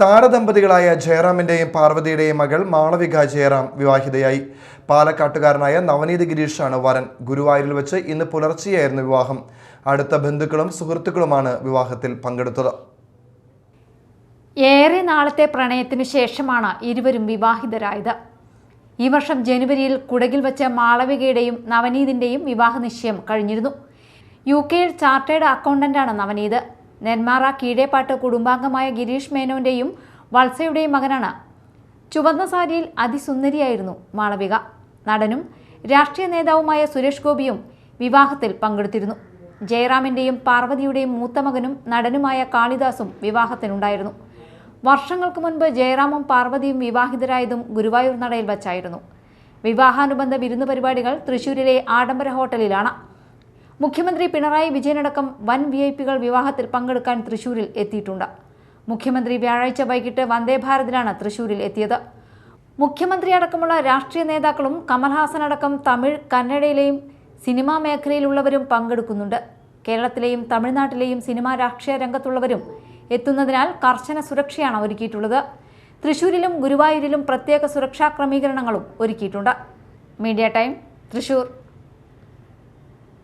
താരദമ്പതികളായ ജയറാമിന്റെയും പാർവതിയുടെയും മകൾ മാളവിക ജയറാം വിവാഹിതയായി. പാലക്കാട്ടുകാരനായ നവനീത് ഗിരീഷാണ് വരൻ. ഗുരുവായൂരിൽ വെച്ച് ഇന്ന് പുലർച്ചെയായിരുന്നു വിവാഹം. അടുത്ത ബന്ധുക്കളും സുഹൃത്തുക്കളുമാണ് വിവാഹത്തിൽ പങ്കെടുത്തത്. ഏറെ നാളത്തെ പ്രണയത്തിനു ശേഷമാണ് ഇരുവരും വിവാഹിതരായത്. ഈ വർഷം ജനുവരിയിൽ കുടകിൽ വെച്ച മാളവികയുടെയും നവനീതിന്റെയും വിവാഹ നിശ്ചയം കഴിഞ്ഞിരുന്നു. യു കെയിൽ ചാർട്ടേഡ് അക്കൗണ്ടന്റാണ് നവനീത്. നെന്മാറ കീഴേപ്പാട്ട് കുടുംബാംഗമായ ഗിരീഷ് മേനോന്റെയും വത്സയുടെയും മകനാണ്. ചുവന്ന സാരിയിൽ അതിസുന്ദരിയായിരുന്നു മാളവിക. നടനും രാഷ്ട്രീയ നേതാവുമായ സുരേഷ് ഗോപിയും വിവാഹത്തിൽ പങ്കെടുത്തിരുന്നു. ജയറാമിന്റെയും പാർവതിയുടെയും മൂത്ത മകനും നടനുമായ കാളിദാസും വിവാഹത്തിനുണ്ടായിരുന്നു. വർഷങ്ങൾക്ക് മുൻപ് ജയറാമും പാർവതിയും വിവാഹിതരായതും ഗുരുവായൂർ നടയിൽ വച്ചായിരുന്നു. വിവാഹാനുബന്ധ വിരുന്ന് പരിപാടികൾ തൃശൂരിലെ ആഡംബര ഹോട്ടലിലാണ്. മുഖ്യമന്ത്രി പിണറായി വിജയനടക്കം വൻ വി ഐ പികൾ വിവാഹത്തിൽ പങ്കെടുക്കാൻ തൃശൂരിൽ എത്തിയിട്ടുണ്ട്. മുഖ്യമന്ത്രി വ്യാഴാഴ്ച വൈകിട്ട് വന്ദേ ഭാരതിലാണ് തൃശൂരിൽ എത്തിയത്. മുഖ്യമന്ത്രി അടക്കമുള്ള രാഷ്ട്രീയ നേതാക്കളും കമൽഹാസൻ അടക്കം തമിഴ് കന്നഡയിലെയും സിനിമാ മേഖലയിലുള്ളവരും പങ്കെടുക്കുന്നുണ്ട്. കേരളത്തിലെയും തമിഴ്നാട്ടിലെയും സിനിമാ രാഷ്ട്രീയ രംഗത്തുള്ളവരും എത്തുന്നതിനാൽ കർശന സുരക്ഷയാണ് ഒരുക്കിയിട്ടുള്ളത്. തൃശൂരിലും ഗുരുവായൂരിലും പ്രത്യേക സുരക്ഷാ ക്രമീകരണങ്ങളും ഒരുക്കിയിട്ടുണ്ട്. Media time Thrissur.